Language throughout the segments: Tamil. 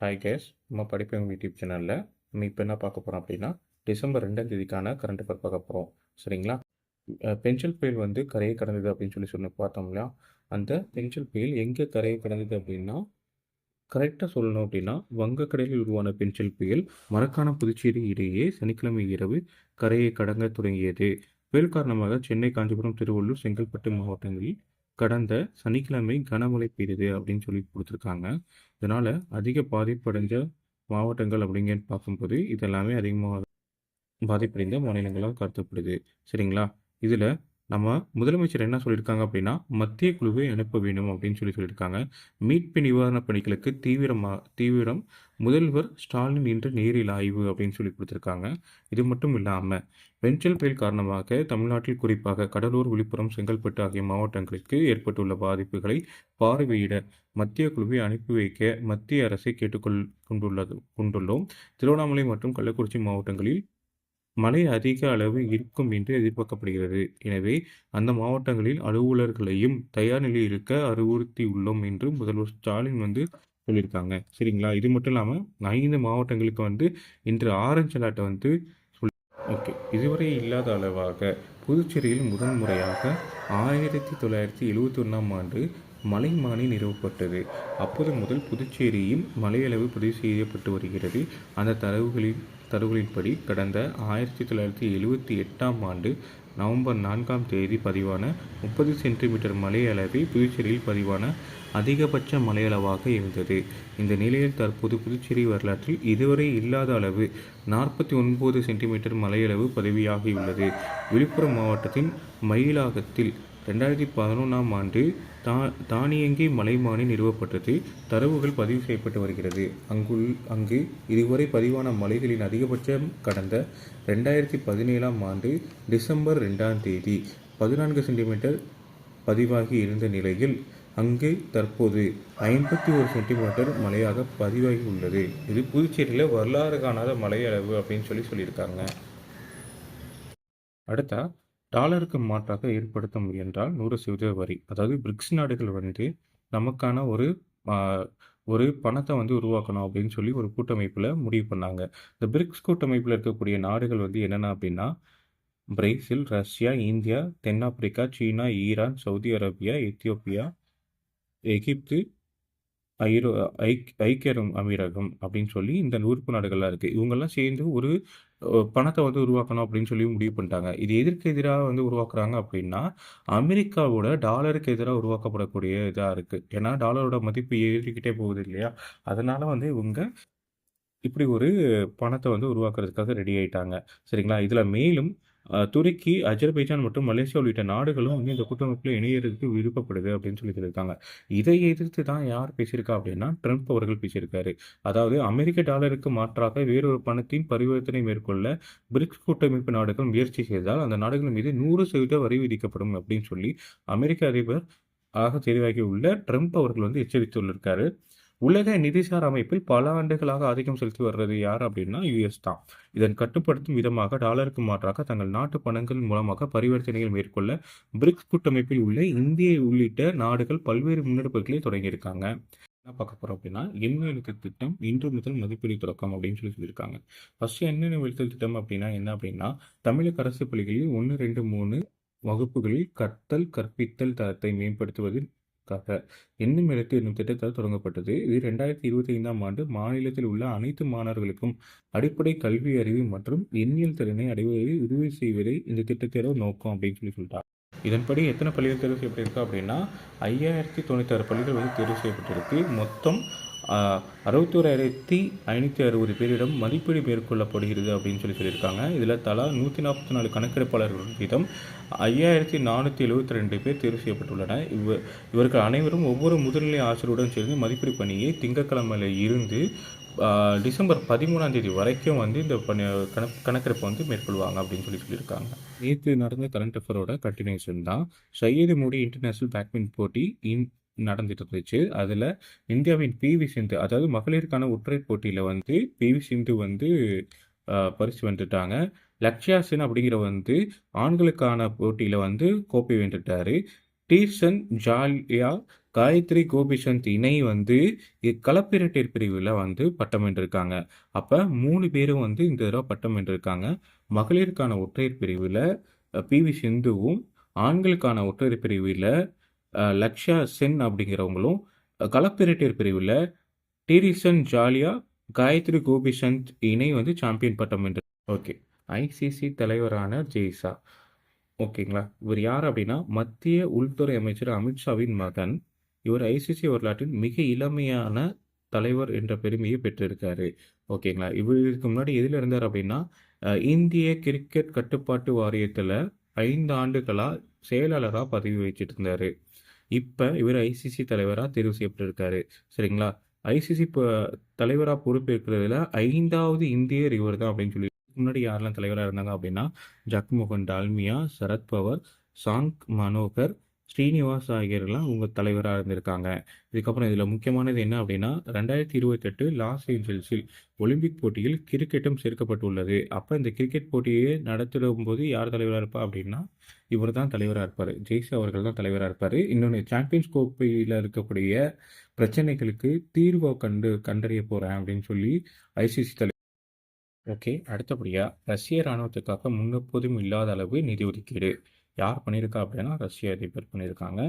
ஹாய் கேஸ் நம்ம படிப்பவங்க யூடியூப் சேனலில் நம்ம இப்போ என்ன பார்க்க போகிறோம் அப்படின்னா டிசம்பர் ரெண்டாம் தேதிக்கான கரண்ட் அஃபேர் பார்க்க போகிறோம் சரிங்களா? பென்சில் புயல் வந்து கரையை கடந்தது அப்படின்னு சொல்லி சொன்ன பார்த்தோம் இல்லையா? அந்த பென்சில் புயல் எங்கே கரையை கடந்தது அப்படின்னா கரெக்டாக சொல்லணும் அப்படின்னா வங்கக்கடலில் உருவான பென்சில் புயல் மரக்கான புதுச்சேரி இடையே சனிக்கிழமை இரவு கரையை கடங்க தொடங்கியது. புயல் காரணமாக சென்னை காஞ்சிபுரம் திருவள்ளூர் செங்கல்பட்டு மாவட்டங்களில் கடந்த சனிக்கிழமை கனமழை பெய்தது அப்படின்னு சொல்லி கொடுத்துருக்காங்க. இதனால் அதிக பாதிப்படைஞ்ச மாவட்டங்கள் அப்படிங்கன்னு பார்க்கும்போது இதெல்லாமே அதிகமாக பாதிப்படைந்த மாநிலங்களாக கருதப்படுது. சரிங்களா? இதில் நம்ம முதலமைச்சர் என்ன சொல்லியிருக்காங்க அப்படின்னா மத்திய குழுவை அனுப்ப வேண்டும் அப்படின்னு சொல்லி சொல்லியிருக்காங்க. மீட்பு நிவாரணப் பணிகளுக்கு தீவிரமாக தீவிரம் முதல்வர் ஸ்டாலின் இன்று நேரில் ஆய்வு அப்படின்னு சொல்லி கொடுத்துருக்காங்க. இது மட்டும் இல்லாமல் வெஞ்சல் புயல் காரணமாக தமிழ்நாட்டில் குறிப்பாக கடலூர் விழுப்புரம் செங்கல்பட்டு ஆகிய மாவட்டங்களுக்கு ஏற்பட்டுள்ள பாதிப்புகளை பார்வையிட மத்திய குழுவை அனுப்பி வைக்க மத்திய அரசை கேட்டுக்கொள் கொண்டுள்ளது கொண்டுள்ளோம். திருவண்ணாமலை மற்றும் கள்ளக்குறிச்சி மாவட்டங்களில் மழை அதிக அளவு இருக்கும் என்று எதிர்பார்க்கப்படுகிறது. எனவே அந்த மாவட்டங்களில் அலுவலர்களையும் தயார் நிலையில் இருக்க அறிவுறுத்தியுள்ளோம் என்று முதல்வர் ஸ்டாலின் வந்து சொல்லியிருக்காங்க. சரிங்களா? இது மட்டும் இல்லாமல் ஐந்து மாவட்டங்களுக்கு வந்து இன்று ஆரஞ்சு அலர்ட்டை வந்து சொல்லி ஓகே. இதுவரை இல்லாத அளவாக புதுச்சேரியில் முதன் முறையாக ஆயிரத்தி தொள்ளாயிரத்தி எழுவத்தி ஒன்றாம் ஆண்டு மலைமானி நிறுவப்பட்டது. அப்போது முதல் புதுச்சேரியில் மலையளவு பதிவு செய்யப்பட்டு வருகிறது. அந்த தரவுகளின் தரவுகளின்படி கடந்த ஆயிரத்தி தொள்ளாயிரத்தி எழுவத்தி எட்டாம் ஆண்டு நவம்பர் நான்காம் தேதி பதிவான முப்பது சென்டிமீட்டர் மழை அளவே புதுச்சேரியில் பதிவான அதிகபட்ச மழையளவாக இருந்தது. இந்த நிலையில் தற்போது புதுச்சேரி வரலாற்றில் இதுவரை இல்லாத அளவு நாற்பத்தி ஒன்பது சென்டிமீட்டர் மழையளவு பதிவியாகியுள்ளது விழுப்புரம் மாவட்டத்தின் மயிலாகத்தில் ரெண்டாயிரத்தி பதினொன்றாம் ஆண்டு தா தானியங்கி மலைமானி நிறுவப்பட்டது தரவுகள் பதிவு செய்யப்பட்டு வருகிறது. அங்குள் அங்கு இதுவரை பதிவான மலைகளின் அதிகபட்சம் கடந்த ரெண்டாயிரத்தி பதினேழாம் ஆண்டு டிசம்பர் ரெண்டாம் தேதி பதினான்கு சென்டிமீட்டர் பதிவாகி இருந்த நிலையில் அங்கு தற்போது ஐம்பத்தி ஒரு சென்டிமீட்டர் மழையாக பதிவாகி உள்ளது. இது புதுச்சேரியில் வரலாறு காணாத மழை அளவு அப்படின்னு சொல்லி சொல்லியிருக்காங்க. அடுத்தா டாலருக்கு மாற்றாக ஏற்படுத்த முயன்றால் நூறு சதவீத வரி. அதாவது பிரிக்ஸ் நாடுகள் வந்து நமக்கான ஒரு ஒரு பணத்தை வந்து உருவாக்கணும் அப்படின்னு சொல்லி ஒரு கூட்டமைப்பில் முடிவு பண்ணாங்க. இந்த பிரிக்ஸ் கூட்டமைப்பில் இருக்கக்கூடிய நாடுகள் வந்து என்னென்ன அப்படின்னா பிரேசில் ரஷ்யா இந்தியா தென்னாப்பிரிக்கா சீனா ஈரான் சவுதி அரேபியா எத்தியோப்பியா எகிப்து ஐரோ ஐக் ஐக்கிய அமீரகம் அப்படின்னு சொல்லி இந்த உறுப்பு நாடுகள்லாம் இருக்குது இவங்கெல்லாம் சேர்ந்து ஒரு பணத்தை வந்து உருவாக்கணும் அப்படின்னு சொல்லி முடிவு பண்ணிட்டாங்க. இது எதற்கு எதிராக வந்து உருவாக்குறாங்க அப்படின்னா அமெரிக்காவோட டாலருக்கு எதிராக உருவாக்கப்படக்கூடிய இதாக இருக்குது ஏன்னா டாலரோட மதிப்பு ஏறிக்கிட்டே போகுது இல்லையா? அதனால் வந்து இவங்க இப்படி ஒரு பணத்தை வந்து உருவாக்குறதுக்காக ரெடி ஆகிட்டாங்க சரிங்களா? இதில் மேலும் துருக்கி அஜர்பைஜான் மற்றும் மலேசியா உள்ளிட்ட நாடுகளும் வந்து இந்த கூட்டமைப்பில் இணையறதுக்கு விருப்பப்படுது அப்படின்னு சொல்லி சொல்லியிருக்காங்க. இதை எதிர்த்து தான் யார் பேசியிருக்கா அப்படின்னா ட்ரம்ப் அவர்கள் பேசியிருக்காரு. அதாவது அமெரிக்க டாலருக்கு மாற்றாக வேறொரு பணத்தின் பரிவர்த்தனை மேற்கொள்ள பிரிக்ஸ் கூட்டமைப்பு நாடுகள் முயற்சி செய்தால் அந்த நாடுகள் மீது நூறு சதவீத வரி விதிக்கப்படும் அப்படின்னு சொல்லி அமெரிக்க அதிபர் ஆக தெரிவாகி உள்ள ட்ரம்ப் அவர்கள் வந்து எச்சரித்துள்ளிருக்காரு. உலக நிதிசார் அமைப்பில் பல ஆண்டுகளாக ஆதிக்கம் செலுத்தி வர்றது யார் அப்படின்னா யுஎஸ் தான். இதன் கட்டுப்படுத்தும் விதமாக டாலருக்கு மாற்றாக தங்கள் நாட்டு பணங்கள் மூலமாக பரிவர்த்தனைகள் மேற்கொள்ள பிரிக்ஸ் கூட்டமைப்பில் உள்ள இந்திய உள்ளிட்ட நாடுகள் பல்வேறு முன்னெடுப்புகளை தொடங்கியிருக்காங்க. என்ன பார்க்க போகிறோம் அப்படின்னா எண்ணெய் திட்டம் இன்று முதல் மதிப்பீடு தொடக்கம் அப்படின்னு சொல்லி சொல்லியிருக்காங்க. ஃபஸ்ட்டு எண்ணெய் எழுத்தல் திட்டம் அப்படின்னா என்ன அப்படின்னா தமிழக அரசு பள்ளிகளில் ஒன்று ரெண்டு மூணு வகுப்புகளில் கற்றல் கற்பித்தல் தரத்தை காக எண்ணும் எழுத்து என்னும் திட்டத்தால் தொடங்கப்பட்டது. இது ரெண்டாயிரத்தி இருபத்தி ஐந்தாம் ஆண்டு மாநிலத்தில் உள்ள அனைத்து மாணவர்களுக்கும் அடிப்படை கல்வி அறிவு மற்றும் எண்ணியல் திறனை அடைவதை உறுதி செய்வதே இந்த திட்டத்தோட நோக்கம் அப்படின்னு சொல்லி சொல்லிட்டாங்க. இதன்படி எத்தனை பள்ளிகள் தேர்வு செய்யப்பட்டிருக்கு அப்படின்னா ஐயாயிரத்தி தொண்ணூத்தாறு பள்ளிகள் வந்து தேர்வு செய்யப்பட்டிருக்கு. மொத்தம் அறுபத்தோராயிரத்தி ஐநூற்றி அறுபது பேரிடம் மதிப்பீடு மேற்கொள்ளப்படுகிறது அப்படின்னு சொல்லி சொல்லியிருக்காங்க. இதில் தலா நூற்றி நாற்பத்தி நாலு கணக்கெடுப்பாளர்கள் வீதம் ஐயாயிரத்தி நானூற்றி எழுபத்தி ரெண்டு பேர் தேர்வு செய்யப்பட்டுள்ளனர் இவ இவர்கள் அனைவரும் ஒவ்வொரு முதுநிலை ஆசிரியருடன் சேர்ந்து மதிப்பீடு பணியை திங்கட்கிழமையில இருந்து டிசம்பர் பதிமூணாம் தேதி வரைக்கும் வந்து இந்த பணி கணக் கணக்கெடுப்பை வந்து மேற்கொள்வாங்க அப்படின்னு சொல்லி சொல்லியிருக்காங்க. நேற்று நடந்த கரண்ட் அஃபரோட கண்டினியூஷன் தான். சையது மோடி இன்டர்நேஷனல் பேட்மிண்டன் போட்டி இன் நடந்துட்டு இருந்துச்சு அதில் இந்தியாவின் பிவி சிந்து அதாவது மகளிருக்கான ஒற்றை போட்டியில் வந்து பிவி சிந்து வந்து பரிசு வந்துட்டாங்க லக்ஷ்யா சென் அப்படிங்கிற வந்து ஆண்களுக்கான போட்டியில் வந்து கோப்பை வென்றுட்டாரு. டீசன் ஜாலியா காயத்ரி கோபிசந்த் இணை வந்து இ- கலப்பிரட்டை பிரிவில் வந்து பட்டம் வென்றிருக்காங்க. அப்போ மூணு பேரும் வந்து இந்த தடவை பட்டம் வென்றிருக்காங்க. மகளிருக்கான ஒற்றையர் பிரிவில் பி வி சிந்துவும் ஆண்களுக்கான ஒற்றையர் பிரிவில் லக்ஷா சென் அப்படிங்கிறவங்களும் கலப்பிரட்டியர் பிரிவில் டீரிசன் ஜாலியா காயத்ரி கோபிசந்த் இணை வந்து சாம்பியன் பட்டம் வென்று ஓகே. ஐசிசி தலைவரான ஜெய்சா. ஓகேங்களா? இவர் யார் அப்படின்னா மத்திய உள்துறை அமைச்சர் அமித்ஷாவின் மகன். இவர் ஐசிசி வரலாற்றின் மிக இளமையான தலைவர் என்ற பெருமையை பெற்றிருக்காரு. ஓகேங்களா? இவர் இதுக்கு முன்னாடி எதில் இருந்தார் அப்படின்னா இந்திய கிரிக்கெட் கட்டுப்பாட்டு வாரியத்தில் ஐந்து ஆண்டுகளாக செயலாளராக பதவி வச்சுட்டு இருந்தார். இப்போ இவர் ஐசிசி தலைவராக தேர்வு செய்யப்பட்டிருக்காரு. சரிங்களா? ஐசிசி தலைவராக பொறுப்பேற்கிறதுல ஐந்தாவது இந்தியர் இவர் தான் அப்படின்னு சொல்லி. முன்னாடி யாரெல்லாம் தலைவராக இருந்தாங்க அப்படின்னா ஜக்மோகன் டால்மியா சரத்பவர் சாங் மனோகர் ஸ்ரீனிவாஸ் ஆகியோரெல்லாம் உங்கள் தலைவராக இருந்திருக்காங்க. இதுக்கப்புறம் இதில் முக்கியமானது என்ன அப்படின்னா ரெண்டாயிரத்தி இருபத்தெட்டு லாஸ் ஏஞ்சல்ஸில் ஒலிம்பிக் போட்டியில் கிரிக்கெட்டும் சேர்க்கப்பட்டுள்ளது. அப்போ இந்த கிரிக்கெட் போட்டியை நடத்திடும் போது யார் தலைவராக இருப்பா அப்படின்னா இவர் தான் தலைவராக இருப்பார். ஜெய்சி அவர்கள் தான் தலைவராக இருப்பார். இன்னொன்று சாம்பியன்ஸ் கோப்பையில் இருக்கக்கூடிய பிரச்சனைகளுக்கு தீர்வை கண்டு கண்டறிய போகிறேன் அப்படின்னு சொல்லி ஐசிசி தலைவர் ஓகே அடுத்தபடியாக ரஷ்ய இராணுவத்துக்காக முன்னெப்போதும் இல்லாத அளவு நிதி ஒதுக்கீடு. யார் பண்ணியிருக்கா அப்படின்னா ரஷ்ய அதிபர் பண்ணியிருக்காங்க.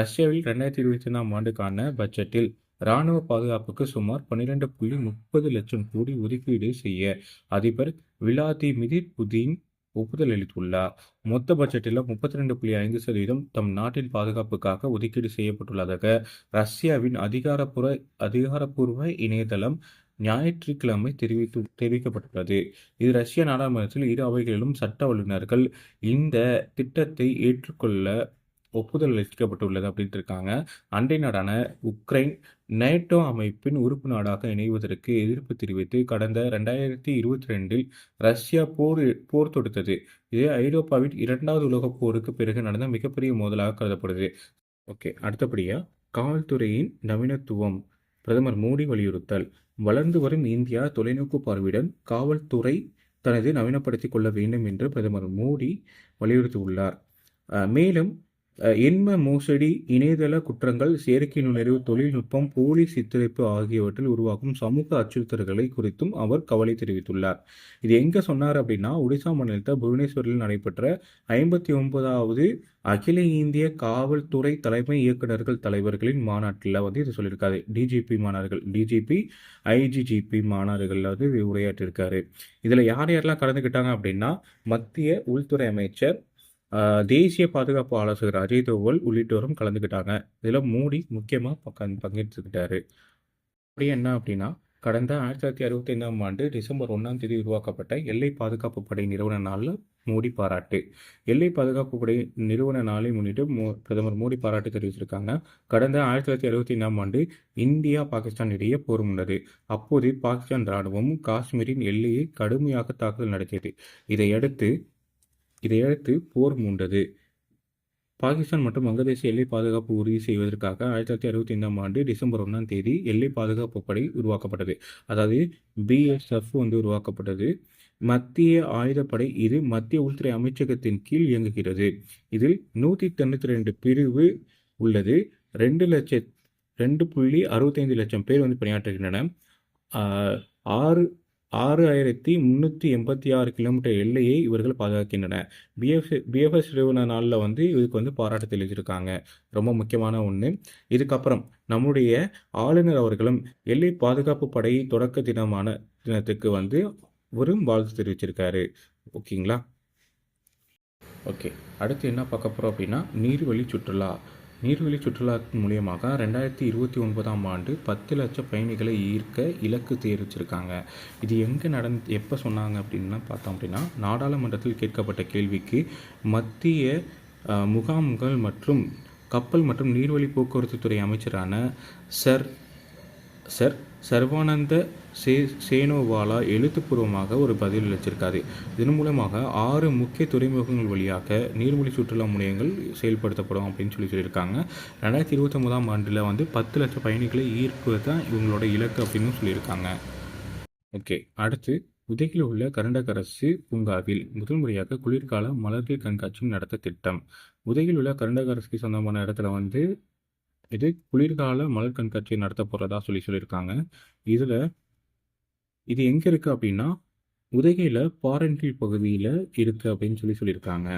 ரஷ்யாவில் ரெண்டாயிரத்தி இருபத்தி ஒன்றாம் ஆண்டுக்கான பட்ஜெட்டில் இராணுவ பாதுகாப்புக்கு சுமார் பன்னிரெண்டு புள்ளி முப்பது லட்சம் கோடி ஒதுக்கீடு செய்ய அதிபர் விளாதிமிர் புதின் ஒப்புதல் அளித்துள்ளார். மொத்த பட்ஜெட்டில் முப்பத்தி ரெண்டு புள்ளி ஐந்து சதவீதம் தம் நாட்டின் பாதுகாப்புக்காக ஒதுக்கீடு செய்யப்பட்டுள்ளதாக ரஷ்யாவின் அதிகாரப்புற அதிகாரப்பூர்வ இணையதளம் ஞாயிற்றுக்கிழமை தெரிவித்து தெரிவிக்கப்பட்டுள்ளது. இது ரஷ்ய நாடாளுமன்றத்தில் இரு அவைகளிலும் சட்ட வல்லுநர்கள் இந்த திட்டத்தை ஏற்றுக்கொள்ள ஒப்புதல் அளிக்கப்பட்டுள்ளது அப்படின்ட்டு இருக்காங்க. அண்டை நாடான உக்ரைன் நேட்டோ அமைப்பின் உறுப்பு நாடாக இணைவதற்கு எதிர்ப்பு தெரிவித்து கடந்த ரெண்டாயிரத்தி இருபத்தி ரெண்டில் ரஷ்யா போர் போர் தொடுத்தது. இது ஐரோப்பாவின் இரண்டாவது உலகப் போருக்கு பிறகு நடந்த மிகப்பெரிய மோதலாக கருதப்படுது. ஓகே அடுத்தபடியாக காவல்துறையின் நவீனத்துவம். பிரதமர் மோடி வலியுறுத்தல். வளர்ந்து வரும் இந்தியா தொலைநோக்கு பார்வையுடன் காவல்துறை தனது நவீனப்படுத்திக் கொள்ள வேண்டும் என்று பிரதமர் மோடி வலியுறுத்தியுள்ளார். மேலும் இன்ம எண்ம மோசடி இணையதள குற்றங்கள் செயற்கை நுழைவு தொழில்நுட்பம் போலி சித்தரிப்பு ஆகியவற்றில் உருவாக்கும் சமூக அச்சுறுத்தல்களை குறித்தும் அவர் கவலை தெரிவித்துள்ளார். இது எங்க சொன்னார் அப்படின்னா ஒடிசா மாநிலத்தில் புவனேஸ்வரில் நடைபெற்ற ஐம்பத்தி ஒன்பதாவது அகில இந்திய காவல்துறை தலைமை இயக்குநர்கள் தலைவர்களின் மாநாட்டில் வந்து இது சொல்லியிருக்காரு. டிஜிபி மாணவர்கள் டிஜிபி ஐஜிஜிபி மாநாடுகளில் வந்து உரையாற்றிருக்காரு இதில் யார் யாரெல்லாம் கலந்துக்கிட்டாங்க அப்படின்னா மத்திய உள்துறை அமைச்சர் தேசிய பாதுகாப்பு ஆலோசகர் அஜய் தோவல் உள்ளிட்டோரும் கலந்துக்கிட்டாங்க இதில் மோடி முக்கியமாக பங்கேற்றுக்கிட்டாரு. அப்படி என்ன அப்படின்னா கடந்த ஆயிரத்தி தொள்ளாயிரத்தி அறுபத்தி ஐந்தாம் ஆண்டு டிசம்பர் ஒன்றாம் தேதி உருவாக்கப்பட்ட எல்லை பாதுகாப்பு படை நிறுவன நாளில் மோடி பாராட்டு. எல்லை பாதுகாப்பு படை நிறுவன நாளை முன்னிட்டு மோ பிரதமர் மோடி பாராட்டு தெரிவிச்சிருக்காங்க. கடந்த ஆயிரத்தி தொள்ளாயிரத்தி அறுபத்தி ஐந்தாம் ஆண்டு இந்தியா பாகிஸ்தான் இடையே போர் உள்ளது அப்போது பாகிஸ்தான் இராணுவம் காஷ்மீரின் எல்லையை கடுமையாக தாக்குதல் நடத்தியது. இதையடுத்து இதையடுத்து போர் மூண்டது. பாகிஸ்தான் மற்றும் வங்கதேச எல்லை பாதுகாப்பு உறுதி செய்வதற்காக ஆயிரத்தி தொள்ளாயிரத்தி அறுபத்தி ஐந்தாம் ஆண்டு டிசம்பர் ஒன்றாம் தேதி எல்லை பாதுகாப்பு படை உருவாக்கப்பட்டது. அதாவது பிஎஸ்எஃப் வந்து உருவாக்கப்பட்டது. மத்திய ஆயுதப்படை இது மத்திய உள்துறை அமைச்சகத்தின் கீழ் இயங்குகிறது. இதில் நூற்றி தொண்ணூற்றி ரெண்டு பிரிவு உள்ளது. ரெண்டு லட்ச ரெண்டு புள்ளி அறுபத்தைந்து லட்சம் பேர் வந்து பணியாற்றுகின்றன ஆறு ஆறு ஆயிரத்தி முந்நூற்றி எண்பத்தி ஆறு கிலோமீட்டர் எல்லையை இவர்கள் பாதுகாக்கின்றன பிஎஃப் பிஎஃப்எஸ் நிறுவன நாளில் வந்து இதுக்கு வந்து பாராட்டு தெரிவிச்சிருக்காங்க. ரொம்ப முக்கியமான ஒன்று இதுக்கப்புறம் நம்முடைய ஆளுநர் அவர்களும் எல்லை பாதுகாப்பு படை தொடக்க தினமான தினத்துக்கு வந்து ஒரு வாழ்த்து தெரிவிச்சிருக்காரு. ஓகேங்களா? ஓகே. அடுத்து என்ன பார்க்க போகிறோம் அப்படின்னா நீர்வழி சுற்றுலா. நீர்வழி சுற்றுலா மூலியமாக ரெண்டாயிரத்தி இருபத்தி ஒன்பதாம் ஆண்டு பத்து லட்சம் பயணிகளை ஈர்க்க இலக்கு தெரிவிச்சிருக்காங்க. இது எங்கே நடந் எப்போ சொன்னாங்க அப்படின்னா பார்த்தோம் அப்படின்னா நாடாளுமன்றத்தில் கேட்கப்பட்ட கேள்விக்கு மத்திய முகாம்கள் மற்றும் கப்பல் மற்றும் நீர்வழி போக்குவரத்து துறை அமைச்சரான சர் சர் சர்வானந்த சே சேனோவாலா எழுத்துப்பூர்வமாக ஒரு பதில் அளிச்சிருக்காரு. இதன் மூலமாக ஆறு முக்கிய துறைமுகங்கள் வழியாக நீர்மொழி சுற்றுலா முனையங்கள் செயல்படுத்தப்படும் அப்படின்னு சொல்லி சொல்லியிருக்காங்க. ரெண்டாயிரத்தி இருபத்தொம்போதாம் ஆண்டில் வந்து பத்து லட்சம் பயணிகளை ஈர்ப்பது தான் இவங்களோட இலக்கு அப்படின்னு சொல்லியிருக்காங்க. ஓகே அடுத்து உதகையில் உள்ள கருண்டகரசு பூங்காவில் முதல் முறையாக குளிர்கால மலர்கள் கண்காட்சியும் நடத்த திட்டம். உதகியில் உள்ள கருண்டகரசுக்கு சொந்தமான இடத்துல வந்து இது குளிர்கால மலர் கண்காட்சி நடத்த போறதா சொல்லி சொல்லியிருக்காங்க. இதுல இது எங்க இருக்கு அப்படின்னா உதகையில பாரன்கீழ் பகுதியில இருக்கு அப்படின்னு சொல்லி சொல்லியிருக்காங்க.